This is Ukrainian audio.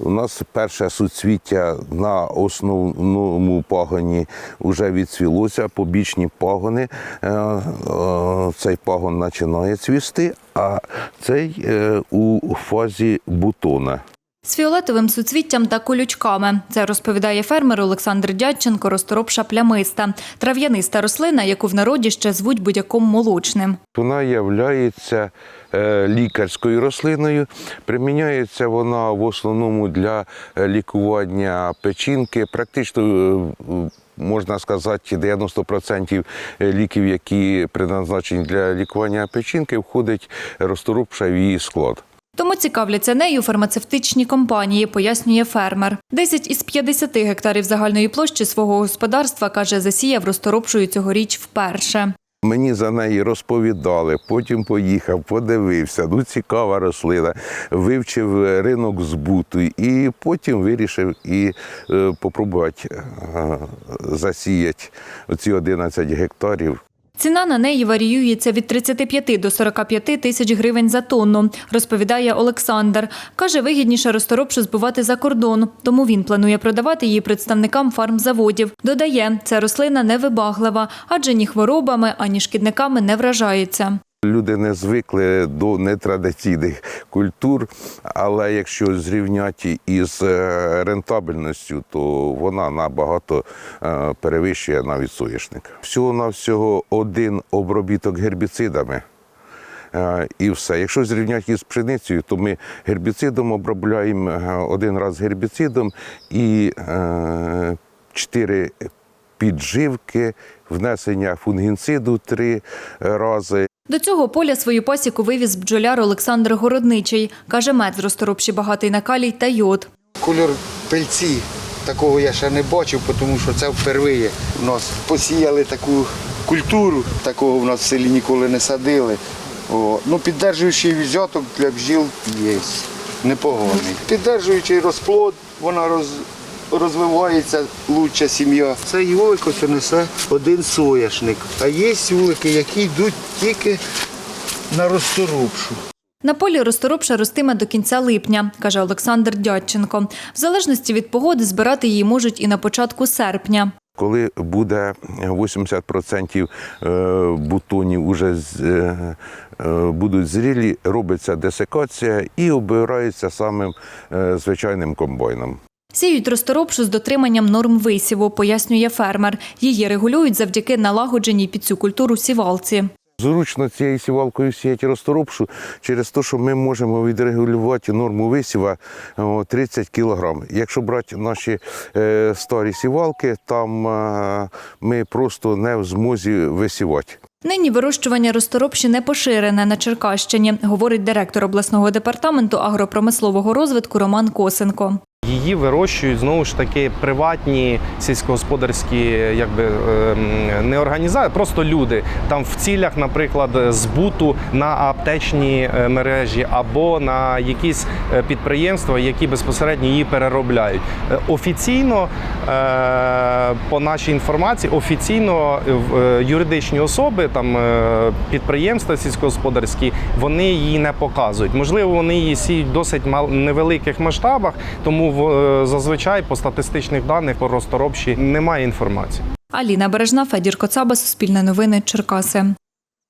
У нас перше суцвіття на основному пагоні вже відцвілося, побічні пагони. Е, е, Цей пагон починає цвісти, а цей е, у фазі бутона. З фіолетовим суцвіттям та колючками. Це розповідає фермер Олександр Дядченко, розторопша плямиста. Трав'яниста рослина, яку в народі ще звуть будяком молочним. Вона є лікарською рослиною. Приміняється вона в основному для е, лікування печінки. Практично е, можна сказати, 90% ліків, які призначені для лікування печінки, входить розторопша в її склад. Тому цікавляться нею фармацевтичні компанії, пояснює фермер. 10 із 50 гектарів загальної площі свого господарства, каже, засіяв розторопшою цьогоріч вперше. Мені за неї розповідали, потім поїхав, подивився. Ну, цікава рослина, вивчив ринок збуту і потім вирішив і е, попробувати е, засіяти оці 11 гектарів. Ціна на неї варіюється від 35 до 45 тисяч гривень за тонну, розповідає Олександр. Каже, вигідніше розторопшу збивати за кордон, тому він планує продавати її представникам фармзаводів. Додає, ця рослина невибаглива, адже ні хворобами, ані шкідниками не вражається. Люди не звикли до нетрадиційних культур, але якщо зрівняти із е, рентабельністю, то вона набагато е, перевищує навіть соняшник. Всього на всього один обробіток гербіцидами. е, І все. Якщо зрівняти із пшеницею, то ми гербіцидом обробляємо один раз гербіцидом і чотири підживки, внесення фунгінциду три рази. До цього поля свою пасіку вивіз бджоляр Олександр Городничий. Каже, мед з розторопші багатий на калій та йод. Кольор пильці такого я ще не бачив, тому що це впервые. У нас посіяли таку культуру, такого в нас в селі ніколи не садили. О, ну, піддержуючий взяток для бджіл є непоганий. Піддержуючий розплод, вона роз, розвивається лучша сім'я. Це вулик ось несе один соняшник. А є вулики, які йдуть тільки на розторопшу. На полі розторопша ростиме до кінця липня, каже Олександр Дядченко. В залежності від погоди збирати її можуть і на початку серпня. Коли буде 80% е, бутонів уже е, е, будуть зрілі, робиться десикація і обирається самим звичайним комбайном. Сіють розторопшу з дотриманням норм висіву, пояснює фермер. Її регулюють завдяки налагодженій під цю культуру сівалці. Зручно цією сівалкою сіяти розторопшу через те, що ми можемо відрегулювати норму висіва 30 кг. Якщо брати наші е, старі сівалки, там е, ми просто не в змозі висівати. Нині вирощування розторопші не поширене на Черкащині, говорить директор обласного департаменту агропромислового розвитку Роман Косенко. Її вирощують знову ж таки приватні сільськогосподарські, якби ем, не організації, просто люди там в цілях, наприклад, збуту на аптечні е, мережі або на якісь е, підприємства, які безпосередньо її переробляють. Е, Офіційно, по нашій інформації, офіційно юридичні особи, там підприємства сільськогосподарські, вони її не показують. Можливо, вони її сіють в досить невеликих масштабах, тому зазвичай по статистичних даних по розторопші немає інформації. Аліна Бережна, Федір Коцаба, Суспільне новини, Черкаси.